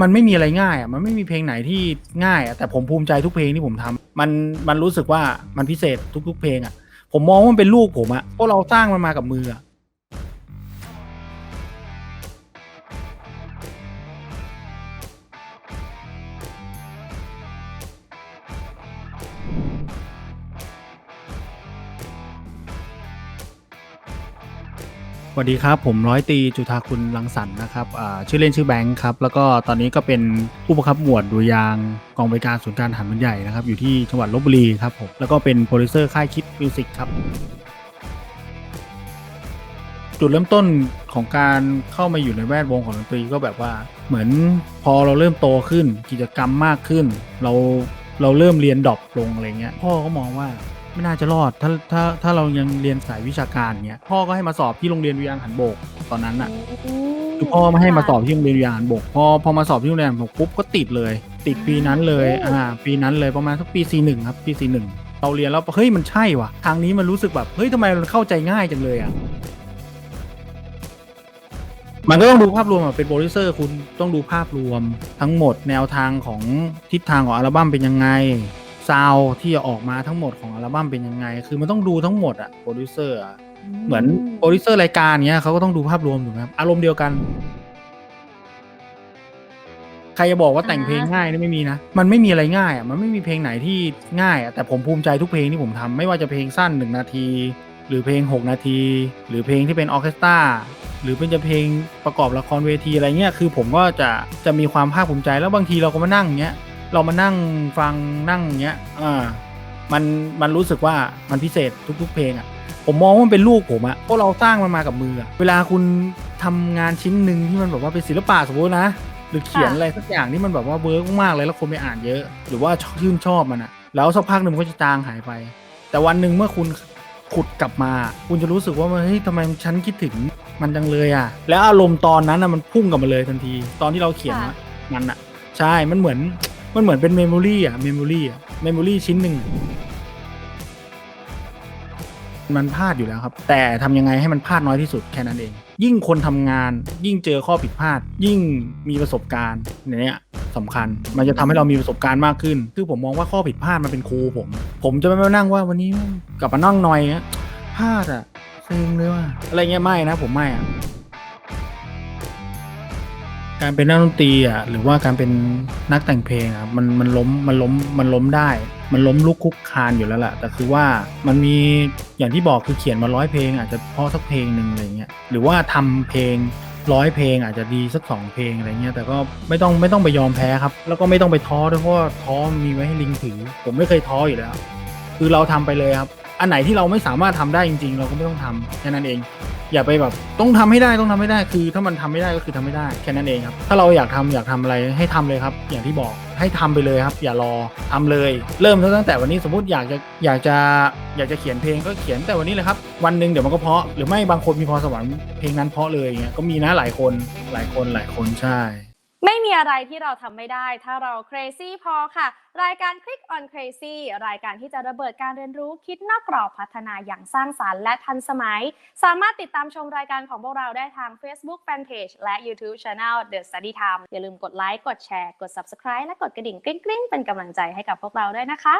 มันไม่มีอะไรง่ายอะมันไม่มีเพลงไหนที่ง่ายอะแต่ผมภูมิใจทุกเพลงที่ผมทำมันมันรู้สึกว่ามันพิเศษทุกๆเพลงอะผมมองว่ามันเป็นลูกผมอะเพราะเราสร้างมันมากับมืออะ สวัสดีครับ ผมร้อยตีจุธาคุณลังสรรค์นะครับชื่อเล่นชื่อแบงค์ครับ แล้วก็ตอนนี้ก็เป็นผู้บังคับหมวดดุยางกองบริการศูนย์การทหารมันใหญ่นะครับ อยู่ที่จังหวัดลบบุรีครับผมแล้วก็เป็นโปรดิวเซอร์ค่ายคิดมิวสิกครับ จุดเริ่มต้นของการเข้ามาอยู่ในแวดวงของดนตรีก็แบบว่าเหมือนพอเราเริ่มโตขึ้นกิจกรรมมากขึ้น เราเราเริ่มเรียนดรอปลงอะไรเงี้ยพ่อก็มองว่า ไม่น่าจะรอดถ้าถ้าถ้าเรายังเรียนสายวิชาการเงี้ยพ่อก็ให้มาสอบที่โรงเรียนวิทยาหันโบกตอนนั้นอะคือพ่อมาให้มาสอบที่โรงเรียนวิทยาหันบกพอพอมาสอบที่โรงเรียนหันบกปุ๊บก็ติดเลย ติดปีนั้นเลยอ่าปีนั้นเลยประมาณสักปี C1 ครับปี C1 เราเรียนแล้วเฮ้ยมันใช่ว่ะทางนี้มันรู้สึกแบบเฮ้ยทำไมมันเข้าใจง่ายจังเลยอะมันก็ต้องดูภาพรวมอะเป็นโปรดิวเซอร์คุณต้องดูภาพรวมทั้งหมดแนวทางของทิศทางของอัลบั้มเป็นยังไง ซาวด์ที่จะออกมาทั้งหมดของอัลบั้มเป็นยังไง คือมันต้องดูทั้งหมดอะโปรดิวเซอร์อะเหมือนโปรดิวเซอร์รายการเนี้ยเขาก็ต้องดูภาพรวมถูกไหมครับอารมณ์เดียวกัน ใครจะบอกว่าแต่งเพลงง่ายนี่ไม่มีนะ มันไม่มีอะไรง่ายอะมันไม่มีเพลงไหนที่ง่ายอะแต่ผมภูมิใจทุกเพลงที่ผมทำไม่ว่าจะเพลงสั้นหนึ่งนาที หรือเพลง6นาที หรือเพลงที่เป็นออร์เคสตราหรือเป็นจะเพลงประกอบละครเวทีอะไรเงี้ยคือผมก็จะจะมีความภาคภูมิใจแล้วบางทีเราก็มานั่งเงี้ย เรามานั่งฟังนั่งเงี้ยอ่ามันมันรู้สึกว่ามันพิเศษทุก ๆ เพลงอะผมมองว่ามันเป็นลูกผมอะเพราะเราสร้างมันมากับมืออะเวลาคุณทำงานชิ้นหนึ่งที่มันแบบว่าเป็นศิลปะสมมตินะหรือเขียนค่ะอะไรสักอย่างที่มันแบบว่าเวิร์กมากๆเลยแล้วคนไปอ่านเยอะ หรือว่าชื่นชอบมันอะแล้วสักพักหนึ่งมันก็จะจางหายไป แต่วันหนึ่งเมื่อคุณขุดกลับมา คุณจะรู้สึกว่าเฮ้ยทำไมฉันคิดถึงมันจังเลยอะแล้วอารมณ์ตอนนั้นอะมันพุ่งกลับมาเลยทันที ตอนที่เราเขียนค่ะมันอะใช่มันเหมือน มันเหมือนเป็นเมมโมรี่อะเมมโมรี่อะเมมโมรี่ชิ้นหนึ่งมันพลาดอยู่แล้วครับ แต่ทำยังไงให้มันพลาดน้อยที่สุดแค่นั้นเอง ยิ่งคนทำงาน ยิ่งเจอข้อผิดพลาด ยิ่งมีประสบการณ์เนี่ยสำคัญ มันจะทำให้เรามีประสบการณ์มากขึ้น คือผมมองว่าข้อผิดพลาดมันเป็นครูผม ผมจะไม่มานั่งว่าวันนี้กลับมานั่งหน่อยอะพลาดอะเซ็งเลยว่ะอะไรเงี้ยไม่นะผมไม่อะ การเป็นนักดนตรีอะหรือว่าการเป็นนักแต่งเพลงอะมันมันล้มมันล้มมันล้มได้ มันล้มลุกคุกคานอยู่แล้วแหละแต่คือว่ามันมีอย่างที่บอกคือเขียนมาร้อยเพลง อาจจะเพอสักเพลงหนึ่งอะไรเงี้ยหรือว่าทำเพลงร้อยเพลงอาจจะดีสักสองเพลงอะไรเงี้ยแต่ก็ไม่ต้องไม่ต้องไปยอมแพ้ครับ แล้วก็ไม่ต้องไปท้อด้วยเพราะว่าท้อมีไว้ให้ลิงถือ ผมไม่เคยท้ออยู่แล้ว คือเราทำไปเลยครับ อันไหนที่เราไม่สามารถทำได้จริง ๆ เราก็ไม่ต้องทำแค่นั้นเอง อย่าไปแบบต้องทำให้ได้ต้องทำให้ได้คือ ถ้ามันทำไม่ได้ก็คือทำไม่ได้แค่นั้นเองครับถ้าเราอยากทำอยากทำอะไรให้ทำเลยครับ อย่างที่บอกให้ทำไปเลยครับ อย่ารอทำเลย เริ่มตั้งแต่วันนี้สมมติอยากจะอยากจะอยากจะเขียนเพลงก็เขียนแต่วันนี้เลยครับ วันหนึ่งเดี๋ยวมันก็เพาะหรือไม่บางคนมีพรสวรรค์เพลงนั้นเพาะเลยเงี้ยก็มีนะหลายคนหลายคนหลายคนใช่ ไม่มีอะไรที่เราทำไม่ได้ ถ้าเรา crazy พอค่ะ รายการ Click on Crazy รายการที่จะระเบิดการเรียนรู้คิดนอกกรอบพัฒนาอย่างสร้างสรรค์และทันสมัย สามารถติดตามชมรายการของพวกเราได้ทาง Facebook Fanpage และ YouTube Channel The Study Time อย่าลืมกดไลค์กดแชร์ กด Subscribe และกดกระดิ่งกริ๊งๆ เป็นกำลังใจให้กับพวกเราด้วยนะคะ